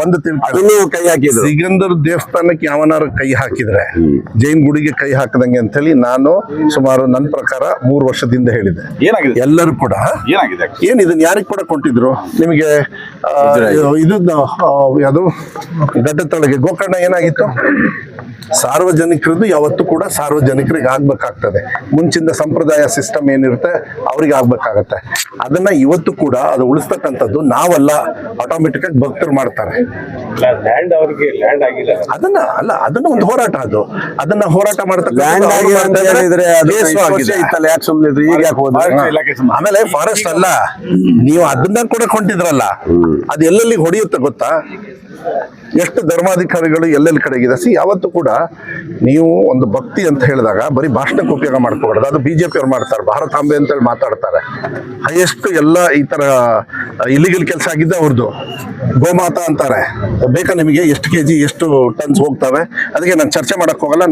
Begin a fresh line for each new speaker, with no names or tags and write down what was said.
ಒಂದು
ತಿಳ್ಕೊಂಡು ಕೈ ಹಾಕಿದ್ರು.
ಸಿಗಂದರ್ ದೇವಸ್ಥಾನಕ್ಕೆ ಯಾವನಾರು ಕೈ ಹಾಕಿದ್ರೆ ಜೈನ್ ಗುಡಿಗೆ ಕೈ ಹಾಕದಂಗೆ ಅಂತ ಹೇಳಿ ನಾನು ಸುಮಾರು ನನ್ನ ಪ್ರಕಾರ ಮೂರು ವರ್ಷದಿಂದ ಹೇಳಿದೆ.
ಏನಾಗಿದೆ?
ಎಲ್ಲರೂ ಕೂಡ
ಏನಾಗಿದೆ?
ಏನ್ ಇದನ್ನ ಯಾರಿಗೆ ಕೂಡ ಕೊಟ್ಟಿದ್ರು? ನಿಮಗೆ ಇದನ್ನ ಯಾವುದು? ಗಡ್ಡತೊಳಗೆ ಗೋಕರ್ಣ ಏನಾಗಿತ್ತು? ಸಾರ್ವಜನಿಕರದ್ದು ಯಾವತ್ತೂ ಕೂಡ ಸಾರ್ವಜನಿಕರಿಗೆ ಆಗ್ಬೇಕಾಗ್ತದೆ ಮುಂಚಿನ ಸಂಪ್ರದಾಯ ಸಿಸ್ಟಮ್ ಏನಿರುತ್ತೆ ಅವ್ರಿಗೆ ಆಗ್ಬೇಕಾಗತ್ತೆ ಅದನ್ನ ಇವತ್ತು ಕೂಡ ಅದು ಉಳಿಸ್ತಕ್ಕಂಥದ್ದು ನಾವಲ್ಲ ಆಟೋಮೆಟಿಕ್ ಆಗಿ ಭಕ್ತರು ಮಾಡ್ತಾರೆ.
ಲ್ಯಾಂಡ್ ಅವ್ರಿಗೆ ಲ್ಯಾಂಡ್ ಆಗಿಲ್ಲ.
ಅದನ್ನ ಅಲ್ಲ ಅದನ್ನ ಒಂದು ಹೋರಾಟ ಅದು. ಅದನ್ನ ಹೋರಾಟ ಆಮೇಲೆ ಫಾರೆಸ್ಟ್ ಅಲ್ಲ ನೀವು ಅದನ್ನ ಕೂಡ ಕೊಂಡಿದ್ರಲ್ಲ ಅದು ಎಲ್ಲೆಲ್ಲಿ ಹೊಡೆಯುತ್ತೆ ಗೊತ್ತಾ? ಎಷ್ಟು ಧರ್ಮಾಧಿಕಾರಿಗಳು ಎಲ್ಲೆಲ್ಲಿ ಕಡೆಗಿದೆ? ಸಿ ಯಾವತ್ತು ಕೂಡ ನೀವು ಒಂದು ಭಕ್ತಿ ಅಂತ ಹೇಳಿದಾಗ ಬರೀ ಭಾಷಣಕ್ಕೆ ಉಪಯೋಗ ಮಾಡ್ಕೋಬಾರ್ದು. ಅದು ಬಿಜೆಪಿ ಅವ್ರು ಮಾಡ್ತಾರೆ ಭಾರತಾಂಬೆ ಅಂತೇಳಿ ಮಾತಾಡ್ತಾರೆ. ಹೈಯೆಸ್ಟ್ ಎಲ್ಲ ಈ ತರ ಇಲಿಗಲ್ ಕೆಲಸ ಆಗಿದ್ದೆ ಅವ್ರದ್ದು ಗೋಮಾತಾ ಅಂತಾರೆ. ಬೇಕಾ ನಿಮಗೆ ಎಷ್ಟು ಕೆಜಿ, ಎಷ್ಟು ಟನ್ಸ್ ಹೋಗ್ತವೆ? ಅದಕ್ಕೆ ನಾನು ಚರ್ಚೆ ಮಾಡಕ್ ಹೋಗಲ್ಲ.